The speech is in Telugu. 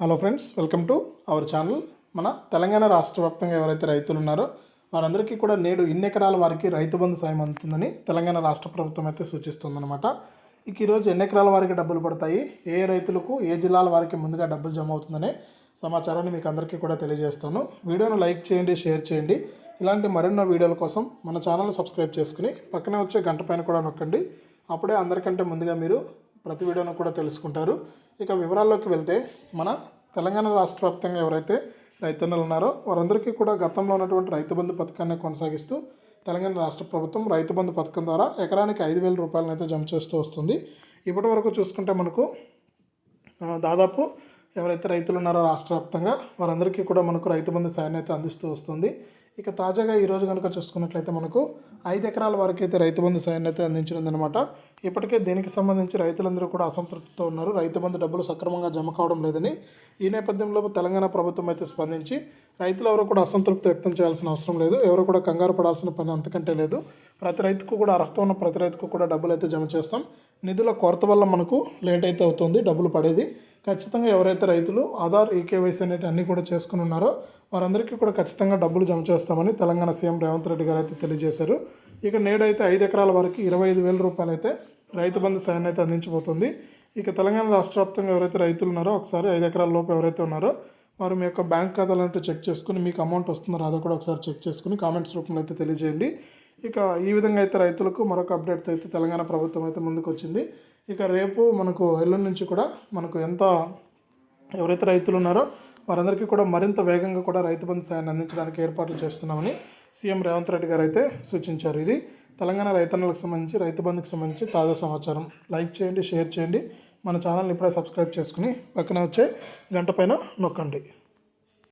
Hello friends welcome to our channel మన తెలంగాణ రాష్ట్ర వ్యాప్తంగా ఎవరైతే రైతులు ఉన్నారో వారందరికీ కూడా నేడు ఇన్ని ఎకరాల వారికి రైతు బంధు సాయం అందుతుందని తెలంగాణ రాష్ట్ర ప్రభుత్వం అయితే సూచిస్తుందన్నమాట. ఇక ఈరోజు ఎన్ని ఎకరాల వారికి డబ్బులు పడతాయి ఏ రైతులకు ఏ జిల్లాల వారికి ముందుగా డబ్బులు జమ అవుతుందనే సమాచారాన్ని మీకు అందరికీ కూడా తెలియజేస్తాను. వీడియోను లైక్ చేయండి షేర్ చేయండి. ఇలాంటి మరెన్నో వీడియోల కోసం మన ఛానల్ సబ్స్క్రైబ్ చేసుకుని పక్కనే వచ్చే గంట పైన కూడా నొక్కండి. అప్పుడే అందరికంటే ముందుగా మీరు ప్రతి వీడియోను కూడా తెలుసుకుంటారు. ఇక వివరాల్లోకి వెళ్తే మన తెలంగాణ రాష్ట్ర వ్యాప్తంగా ఎవరైతే రైతన్నలు ఉన్నారో వారందరికీ కూడా గతంలో ఉన్నటువంటి రైతు బంధు పథకాన్ని కొనసాగిస్తూ తెలంగాణ రాష్ట్ర ప్రభుత్వం రైతు బంధు పథకం ద్వారా ఎకరానికి ఐదు వేల రూపాయలను అయితే జమ చేస్తూ వస్తుంది. ఇప్పటి వరకు చూసుకుంటే మనకు దాదాపు ఎవరైతే రైతులు ఉన్నారో రాష్ట్ర వ్యాప్తంగా వారందరికీ కూడా మనకు రైతు బంధు సాయాన్ని అయితే అందిస్తూ వస్తుంది. ఇక తాజాగా ఈరోజు కనుక చూసుకున్నట్లయితే మనకు ఐదు ఎకరాల వరకు అయితే రైతు బంధు సాయాన్ని అయితే అందించనుందనమాట ఇప్పటికే దీనికి సంబంధించి రైతులందరూ కూడా అసంతృప్తితో ఉన్నారు. రైతు బంధు డబ్బులు సక్రమంగా జమ కావడం లేదని ఈ నేపథ్యంలో తెలంగాణ ప్రభుత్వం అయితే స్పందించి రైతులు ఎవరు కూడా అసంతృప్తి వ్యక్తం చేయాల్సిన అవసరం లేదు. ఎవరు కూడా కంగారు పడాల్సిన పని అంతకంటే లేదు. ప్రతి రైతుకు కూడా అర్హత ఉన్న ప్రతి రైతుకు కూడా డబ్బులు అయితే జమ చేస్తాం. నిధుల కొరత వల్ల మనకు లేట్ అయితే అవుతుంది. డబ్బులు పడేది ఖచ్చితంగా ఎవరైతే రైతులు ఆధార్ ఈకేవైసీ అనేవి అన్నీ కూడా చేసుకుని ఉన్నారో వారందరికీ కూడా ఖచ్చితంగా డబ్బులు జమ చేస్తామని తెలంగాణ సీఎం రేవంత్ రెడ్డి గారు అయితే తెలియజేశారు. ఇక నేడైతే ఐదు ఎకరాల వరకు ఇరవై ఐదు వేల రూపాయలు అయితే రైతు బంధు సాయాన్ని అయితే అందించబోతుంది. ఇక తెలంగాణ రాష్ట్ర వ్యాప్తంగా ఎవరైతే రైతులు ఉన్నారో ఒకసారి ఐదు ఎకరాల లోపు ఎవరైతే ఉన్నారో వారు మీ యొక్క బ్యాంక్ ఖాతాలంటే చెక్ చేసుకుని మీకు అమౌంట్ వస్తుందో రాదో కూడా ఒకసారి చెక్ చేసుకుని కామెంట్స్ రూపంలో అయితే తెలియజేయండి. ఇక ఈ విధంగా అయితే రైతులకు మరొక అప్డేట్ అయితే తెలంగాణ ప్రభుత్వం అయితే ముందుకు వచ్చింది ఇక రేపు మనకు ఎల్లుండి నుంచి కూడా మనకు ఎంత ఎవరైతే రైతులు ఉన్నారో వారందరికీ కూడా మరింత వేగంగా కూడా రైతు బంధు సాయాన్ని అందించడానికి ఏర్పాట్లు చేస్తున్నామని సీఎం రేవంత్ రెడ్డి గారు అయితే సూచించారు. ఇది తెలంగాణ రైతన్నలకు సంబంధించి రైతు బంధుకు సంబంధించి తాజా సమాచారం. లైక్ చేయండి షేర్ చేయండి. మన ఛానల్ని ఇప్పుడే సబ్స్క్రైబ్ చేసుకుని పక్కన వచ్చే గంట పైన నొక్కండి.